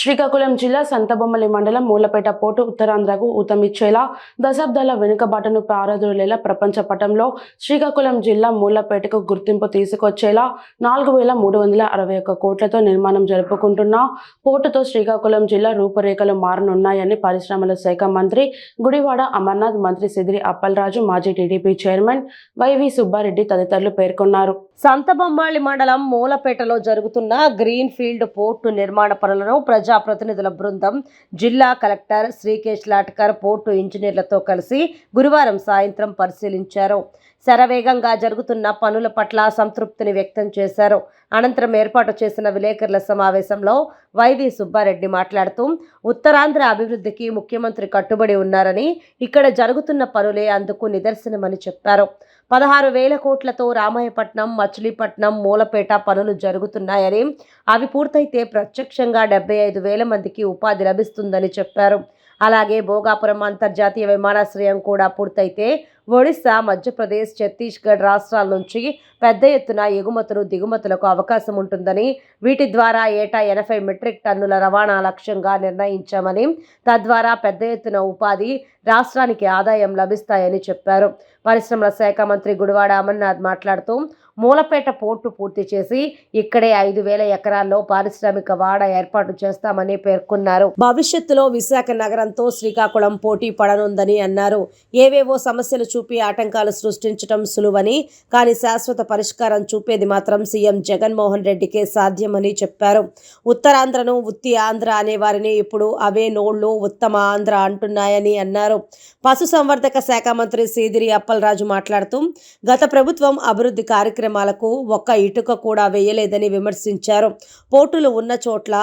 శ్రీకాకుళం జిల్లా సంతబొమ్మలి మండలం మూలపేట పోర్టు ఉత్తరాంధ్రకు ఊతమిచ్చేలా దశాబ్దాల వెనుకబాటను పారదోలేలా ప్రపంచ పటంలో శ్రీకాకుళం జిల్లా మూలపేటకు గుర్తింపు తీసుకొచ్చేలా నాలుగు వేల మూడు వందల అరవై ఒక్క కోట్లతో నిర్మాణం జరుపుకుంటున్న పోర్టుతో శ్రీకాకుళం జిల్లా రూపురేఖలు మారనున్నాయని పరిశ్రమల శాఖ మంత్రి గుడివాడ అమర్నాథ్ మంత్రి సిదిరి అప్పలరాజు మాజీ టీడీపీ చైర్మన్ వైవి సుబ్బారెడ్డి తదితరులు పేర్కొన్నారు. సంతబొమ్మాళి మండలం మూలపేటలో జరుగుతున్న గ్రీన్ ఫీల్డ్ పోర్టు నిర్మాణ పనులను ప్రజాప్రతినిధుల బృందం జిల్లా కలెక్టర్ శ్రీకేష్ లాట్కర్ పోర్టు ఇంజనీర్లతో కలిసి గురువారం సాయంత్రం పరిశీలించారు. శరవేగంగా జరుగుతున్న పనుల పట్ల సంతృప్తిని వ్యక్తం చేశారు. అనంతరం ఏర్పాటు చేసిన విలేకరుల సమావేశంలో వైవి సుబ్బారెడ్డి మాట్లాడుతూ ఉత్తరాంధ్ర అభివృద్ధికి ముఖ్యమంత్రి కట్టుబడి ఉన్నారని ఇక్కడ జరుగుతున్న పనులే అందుకు నిదర్శనమని చెప్పారు. పదహారు వేల కోట్లతో రామాయపట్నం మచిలీపట్నం మూలపేట పనులు జరుగుతున్నాయని అవి పూర్తయితే ప్రత్యక్షంగా డెబ్బై ఐదు వేల మందికి ఉపాధి లభిస్తుందని చెప్పారు. అలాగే భోగాపురం అంతర్జాతీయ విమానాశ్రయం కూడా పూర్తయితే ఒడిశా మధ్యప్రదేశ్ ఛత్తీస్గఢ్ రాష్ట్రాల నుంచి పెద్ద ఎత్తున ఎగుమతులు దిగుమతులకు అవకాశం ఉంటుందని వీటి ద్వారా ఏటా ఎనభై మెట్రిక్ టన్నుల రవాణా లక్ష్యంగా నిర్ణయించామని తద్వారా పెద్ద ఎత్తున ఉపాధి రాష్ట్రానికి ఆదాయం లభిస్తాయని చెప్పారు. పరిశ్రమల శాఖ మంత్రి గుడివాడ అమర్నాథ్ మాట్లాడుతూ మూలపేట పోర్టు పూర్తి చేసి ఇక్కడే ఐదు వేల ఎకరాల్లో పారిశ్రామిక వాడ ఏర్పాటు చేస్తామని పేర్కొన్నారు. భవిష్యత్తులో విశాఖ నగరంతో శ్రీకాకుళం పోటీ పడనుందని అన్నారు. ఏవేవో సమస్యలు చూపి ఆటంకాలు సృష్టించడం సులువని కానీ శాశ్వత పరిష్కారం చూపేది మాత్రం సీఎం జగన్మోహన్ రెడ్డికే సాధ్యమని చెప్పారు. ఉత్తరాంధ్రను ఉత్తి ఆంధ్ర అనేవారిని ఇప్పుడు అవే నోళ్ళు ఉత్తమ ఆంధ్ర అంటున్నాయని అన్నారు. పశుసంవర్ధక శాఖ మంత్రి సీదిరి అప్పలరాజు మాట్లాడుతూ గత ప్రభుత్వం అభివృద్ధి కార్యక్రమాలకు ఒక్క ఇటుక కూడా వేయలేదని విమర్శించారు. పోర్టులు ఉన్న చోట్ల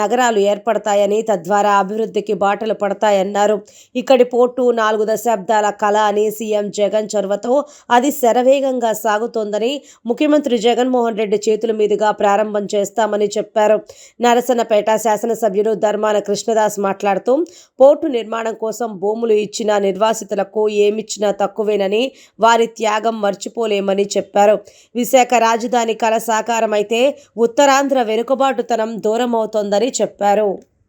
నగరాలు ఏర్పడతాయని తద్వారా అభివృద్ధికి బాటలు పడతాయన్నారు. ఇక్కడి పోర్టు నాలుగు దశాబ్దాల కళ అని సీఎం జగన్ చొరవతో అది శరవేగంగా సాగుతోందని ముఖ్యమంత్రి జగన్మోహన్ రెడ్డి చేతుల మీదుగా ప్రారంభం చేస్తామని చెప్పారు. నరసనపేట శాసనసభ్యులు ధర్మాన కృష్ణదాస్ మాట్లాడుతూ పోర్టు నిర్మాణం కోసం భూములు ఇచ్చిన నిర్వాసితులకు ఏమిచ్చినా తక్కువేనని వారి త్యాగం మర్చిపోలేమని చెప్పారు. విశాఖ రాజధాని కళ సాకారమైతే ఉత్తరాంధ్ర వెనుకబాటుతనం దూరమవుతోందని చెప్పారు.